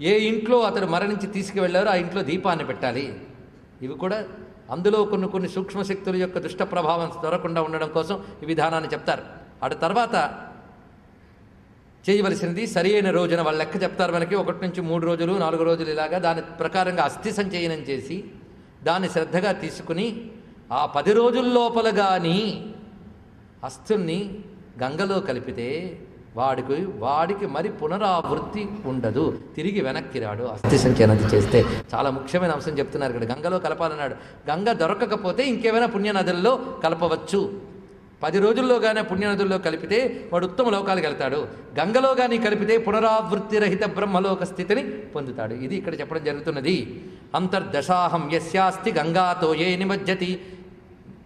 ఏ ఇంట్లో అతడు మరణించి తీసుకువెళ్ళారో ఆ ఇంట్లో దీపాన్ని పెట్టాలి. ఇవి కూడా అందులో కొన్ని కొన్ని సూక్ష్మ శక్తుల యొక్క దుష్ట ప్రభావం దొరకకుండా ఉండడం కోసం ఈ విధానాన్ని చెప్తారు. అటు తర్వాత చేయవలసినది సరి అయిన రోజున వాళ్ళు లెక్క చెప్తారు మనకి ఒకటి నుంచి మూడు రోజులు నాలుగు రోజులు ఇలాగా దాని ప్రకారంగా అస్థి సంచయనం చేసి దాన్ని శ్రద్ధగా తీసుకుని ఆ పది రోజుల లోపల కానీ అస్థుల్ని గంగలో కలిపితే వాడికి వాడికి మరి పునరావృత్తి ఉండదు. తిరిగి వెనక్కి రాడు. అస్థి సంచయనం చేస్తే చాలా ముఖ్యమైన అంశం చెప్తున్నారు ఇక్కడ. గంగలో కలపాలన్నాడు. గంగ దొరకకపోతే ఇంకేమైనా పుణ్యనదుల్లో కలపవచ్చు. పది రోజుల్లోగానే పుణ్యనదుల్లో కలిపితే వాడు ఉత్తమ లోకాలకు వెళ్తాడు. గంగలో కానీ కలిపితే పునరావృత్తి రహిత బ్రహ్మలోక స్థితిని పొందుతాడు. ఇది ఇక్కడ చెప్పడం జరుగుతున్నది. అంతర్దశాహం యస్యాస్తి గంగాతో ఏ నిమజ్జతి.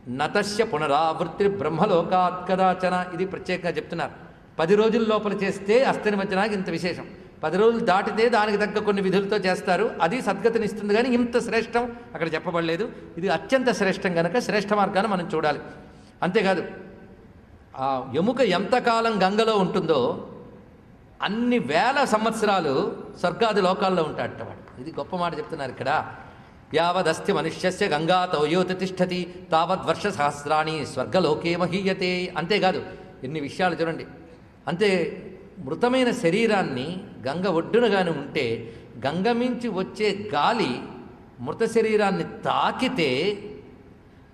నతస్య పునరావృత్తి బ్రహ్మలోకాత్ కదాచన. ఇది ప్రత్యేకంగా చెప్తున్నారు. పది రోజుల లోపల చేస్తే అస్థి ఇంత విశేషం. పది రోజులు దాటితే దానికి తగ్గ కొన్ని విధులతో చేస్తారు. అది సద్గతిని ఇస్తుంది కానీ ఇంత శ్రేష్టం అక్కడ చెప్పబడలేదు. ఇది అత్యంత శ్రేష్టం కనుక శ్రేష్ఠ మార్గాన్ని మనం చూడాలి. అంతేకాదు ఆ ఎముక ఎంతకాలం గంగలో ఉంటుందో అన్ని వేల సంవత్సరాలు స్వర్గాది లోకాల్లో ఉంటాడట వాడు. ఇది గొప్ప మాట చెప్తున్నారు ఇక్కడ. యావదస్తి మనుష్యస్య గంగా యోతి తిష్టతి తావద్ వర్ష సహస్రాణి స్వర్గలోకే మహీయతే. అంతేకాదు ఎన్ని విషయాలు చూడండి. అంతే మృతమైన శరీరాన్ని గంగ ఒడ్డునగానే ఉంటే గంగ మించి వచ్చే గాలి మృత శరీరాన్ని తాకితే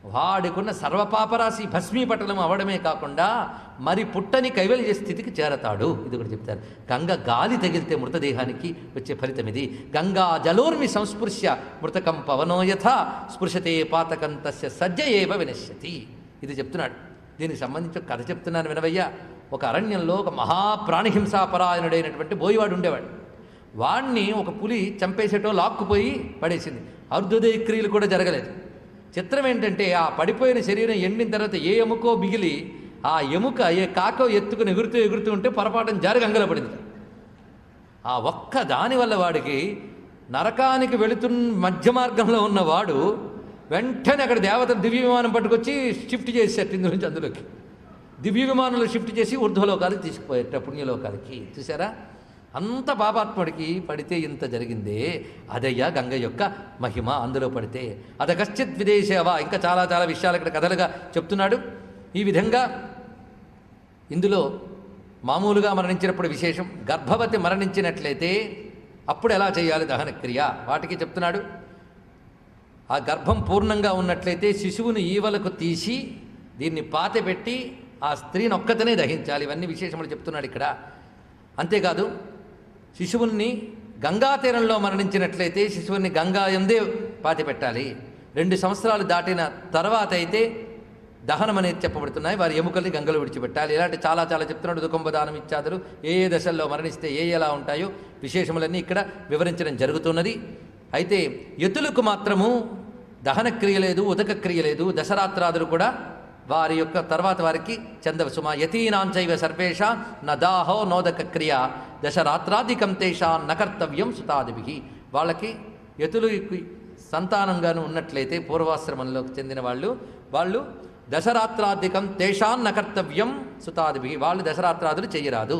వాడికున్న సర్వపాపరాశి భస్మీపటలం అవడమే కాకుండా మరి పుట్టని కైవల్య స్థితికి చేరతాడు. ఇది కూడా చెప్తారు. గంగ గాలి తగిలితే మృతదేహానికి వచ్చే ఫలితం ఇది. గంగా జలోర్మి సంస్పృశ్య మృతకం పవనోయథ స్పృశతే పాతకం తస్య సజ్జ ఏవ వినశ్యతి. ఇది చెప్తున్నాడు. దీనికి సంబంధించి కథ చెప్తున్నాను వినవయ్యా. ఒక అరణ్యంలో ఒక మహాప్రాణిహింసాపరాయణుడైనటువంటి బోయివాడు ఉండేవాడు. వాణ్ణి ఒక పులి చంపేసేటో లాక్కుపోయి పడేసింది. అర్ధోదయ క్రియలు కూడా జరగలేదు. చిత్రం ఏంటంటే ఆ పడిపోయిన శరీరం ఎండిన తర్వాత ఏ ఎముకో మిగిలి ఆ ఎముక ఏ కాకో ఎత్తుకుని ఎగురుతూ ఎగురుతూ ఉంటే పొరపాటున జారి గంగలో పడింది ఆ ఒక్క దానివల్ల వాడికి నరకానికి వెళుతున్న మధ్య మార్గంలో ఉన్నవాడు వెంటనే అక్కడ దేవత దివ్య విమానం పట్టుకొచ్చి షిఫ్ట్ చేసేట ఇందు నుంచి అందులోకి. దివ్య విమానంలో షిఫ్ట్ చేసి ఊర్ధ్వలోకాలకి తీసుకుపోయేట పుణ్యలోకాలకి చూసారా అంత పాపాత్ముడికి పడితే ఇంత జరిగిందే. అదయ్యా గంగ యొక్క మహిమ అందులో పడితే. అద కశ్చిత్ విదేశవా ఇంకా చాలా చాలా విషయాలు ఇక్కడ కథలుగా చెప్తున్నాడు. ఈ విధంగా ఇందులో మామూలుగా మరణించినప్పుడు విశేషం గర్భవతి మరణించినట్లయితే అప్పుడు ఎలా చేయాలి దహన క్రియ వాటికి చెప్తున్నాడు. ఆ గర్భం పూర్ణంగా ఉన్నట్లయితే శిశువుని ఈవలకు తీసి దీన్ని పాతపెట్టి ఆ స్త్రీని ఒక్కతనే దహించాలి. ఇవన్నీ విశేషములు చెప్తున్నాడు ఇక్కడ. అంతేకాదు శిశువుల్ని గంగా తీరంలో మరణించినట్లయితే శిశువుని గంగా ఎందే పాతిపెట్టాలి రెండు సంవత్సరాలు దాటిన తర్వాత అయితే దహనం అనేది చెప్పబడుతున్నాయి. వారి ఎముకల్ని గంగలు విడిచిపెట్టాలి. ఇలాంటి చాలా చాలా చెప్తున్నాడు దుకంబదానం ఇచ్చాదులు. ఏ ఏ దశల్లో మరణిస్తే ఏ ఎలా ఉంటాయో విశేషములన్నీ ఇక్కడ వివరించడం జరుగుతున్నది. అయితే ఎతులకు మాత్రము దహన క్రియ లేదు ఉదక క్రియ లేదు దశరాత్రాదులు కూడా వారి యొక్క తర్వాత వారికి చందవ సుమ యతీనాంచైవ సర్వేషా నదాహో నోదక క్రియ దశరాత్రాధికం తేషా నకర్తవ్యం సుతాదిభి. వాళ్ళకి యతులు సంతానంగాను ఉన్నట్లయితే పూర్వాశ్రమంలోకి చెందిన వాళ్ళు వాళ్ళు దశరాత్రాధికం తేషాన్ నకర్తవ్యం సుతాదిభి. వాళ్ళు దశరాత్రాదులు చేయరాదు.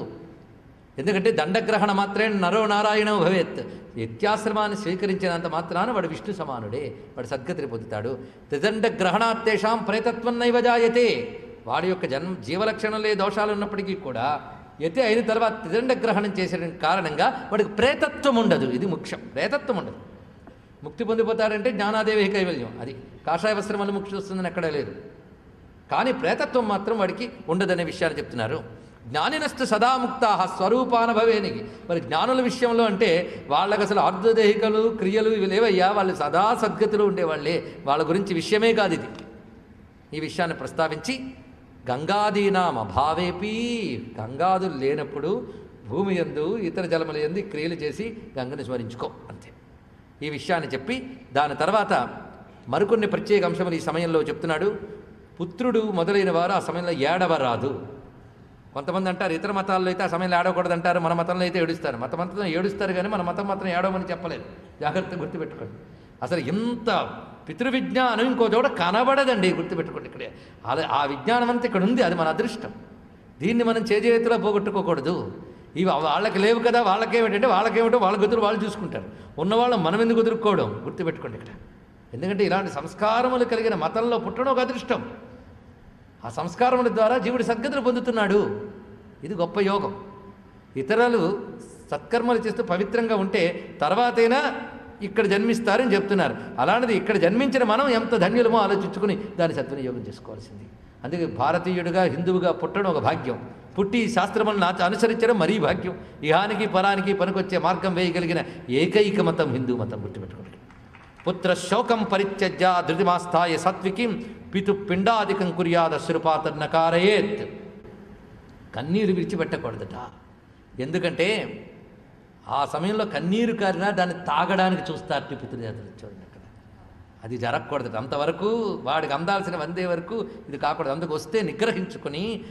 ఎందుకంటే దండగ్రహణ మాత్రమే నరో నారాయణ భవేత్. నిత్యాశ్రమాన్ని స్వీకరించినంత మాత్రాన వాడు విష్ణు సమానుడే. వాడు సద్గతిని పొందుతాడు. త్రిదండ గ్రహణాత్తేషాం ప్రేతత్వం నైవ జాయతే. వాడి యొక్క జన్మ జీవలక్షణంలో ఏ దోషాలు ఉన్నప్పటికీ కూడా యతి అయిన తర్వాత త్రిదండ గ్రహణం చేసిన కారణంగా వాడికి ప్రేతత్వం ఉండదు. ఇది ముఖ్యం. ప్రేతత్వం ఉండదు. ముక్తి పొందిపోతాడంటే జ్ఞానాదేవి కైవల్యం. అది కాషాయ వస్త్రం వల్ల ముక్తి వస్తుందని ఎక్కడా లేదు. కానీ ప్రేతత్వం మాత్రం వాడికి ఉండదనే విషయాలు చెప్తున్నారు. జ్ఞానినస్తు సదాముక్త స్వరూపానుభవేనికి మరి జ్ఞానుల విషయంలో అంటే వాళ్ళకి అసలు ఆర్ధదేహికలు క్రియలు ఇవి లేవయ్యా వాళ్ళు సదా సద్గతిలో ఉండేవాళ్ళే. వాళ్ళ గురించి విషయమే కాదు ఇది. ఈ విషయాన్ని ప్రస్తావించి గంగాదీనాం భావేపీ గంగాదులు లేనప్పుడు భూమి ఎందు ఇతర జలముల ఎందు క్రియలు చేసి గంగని స్మరించుకో అంతే. ఈ విషయాన్ని చెప్పి దాని తర్వాత మరికొన్ని ప్రత్యేక అంశములు ఈ సమయంలో చెప్తున్నాడు. పుత్రుడు మొదలైన వారు ఆ సమయంలో ఏడవరాదు. కొంతమంది అంటారు ఇతర మతాల్లో అయితే ఆ సమయంలో ఏడవకూడదు అంటారు మన మతంలో అయితే ఏడుస్తారు. మత మతంలో ఏడుస్తారు కానీ మన మతం మాత్రం ఏడవమని చెప్పలేదు జాగ్రత్తగా గుర్తుపెట్టుకోండి. అసలు ఇంత పితృవిజ్ఞానం ఇంకో చోట కనబడదండి గుర్తుపెట్టుకోండి ఇక్కడే. అలా ఆ విజ్ఞానం అంతా ఇక్కడ ఉంది అది మన అదృష్టం. దీన్ని మనం చేజేతిలో పోగొట్టుకోకూడదు. ఇవి వాళ్ళకి లేవు కదా వాళ్ళకేమిటంటే వాళ్ళకేమిటో వాళ్ళ గతులు వాళ్ళు చూసుకుంటారు. ఉన్నవాళ్ళు మనం ఎందుకు ఎదుర్కోవడం? గుర్తుపెట్టుకోండి ఇక్కడ. ఎందుకంటే ఇలాంటి సంస్కారములు కలిగిన మతంలో పుట్టడం ఒక అదృష్టం. ఆ సంస్కారముల ద్వారా జీవుడు సద్గతులు పొందుతున్నాడు. ఇది గొప్ప యోగం. ఇతరులు సత్కర్మలు చేస్తూ పవిత్రంగా ఉంటే తర్వాతైనా ఇక్కడ జన్మిస్తారని చెప్తున్నారు. అలాంటిది ఇక్కడ జన్మించిన మనం ఎంత ధన్యులమో ఆలోచించుకుని దాన్ని సద్వినియోగం చేసుకోవాల్సింది. అందుకే భారతీయుడిగా హిందువుగా పుట్టడం ఒక భాగ్యం. పుట్టి శాస్త్రములను నాచ అనుసరించడం మరీ భాగ్యం. ఇహానికి పరానికి పనికొచ్చే మార్గం వేయగలిగిన ఏకైక మతం హిందూ మతం గుర్తుపెట్టుకోండి. పుత్ర శోకం పరిత్యజ్య ధృతిమాస్థాయ సత్వికిం పితు పిండాధికం కుర్యాద శృపాతన్నకారయేత్ కన్నీరు విడిచిపెట్టకూడదట. ఎందుకంటే ఆ సమయంలో కన్నీరు కారినా దాన్ని తాగడానికి చూస్తారు పితృదేవతలు. చూడండి అక్కడ. అది జరగకూడదు అంతవరకు వాడికి అందాల్సిన వందే వరకు ఇది కాకూడదు. అందుకు వస్తే నిగ్రహించుకొని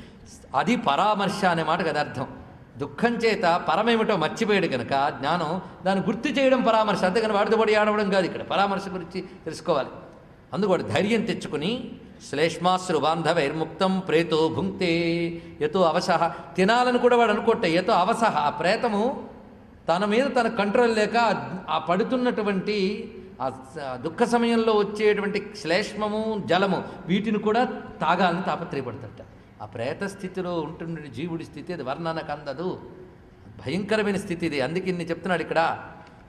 అది పరామర్శ అనే మాటకు అది అర్థం. దుఃఖం చేత పరమేమిటో మర్చిపోయాడు కనుక జ్ఞానం దాన్ని గుర్తు చేయడం పరామర్శ. అంతేగాని వాడితో పడి ఆడవడం కాదు ఇక్కడ. పరామర్శ గురించి తెలుసుకోవాలి. అందుకోటి ధైర్యం తెచ్చుకుని శ్లేష్మాశ్రు బాంధవైర్ముక్తం ప్రేతో భుంక్తే ఎతో అవసహ. తినాలని కూడా వాడు అనుకోట్టే. ఎతో అవసహ. ఆ ప్రేతము తన మీద తన కంట్రోల్ లేక ఆ- పడుతున్నటువంటి ఆ దుఃఖ సమయంలో వచ్చేటువంటి శ్లేష్మము జలము వీటిని కూడా తాగాలని తాపత్రయపడతాడట. ఆ ప్రేత స్థితిలో ఉంటున్న జీవుడి స్థితి అది వర్ణనకు అందదు. భయంకరమైన స్థితి ఇది. అందుకే ఇన్ని చెప్తున్నాడు ఇక్కడ.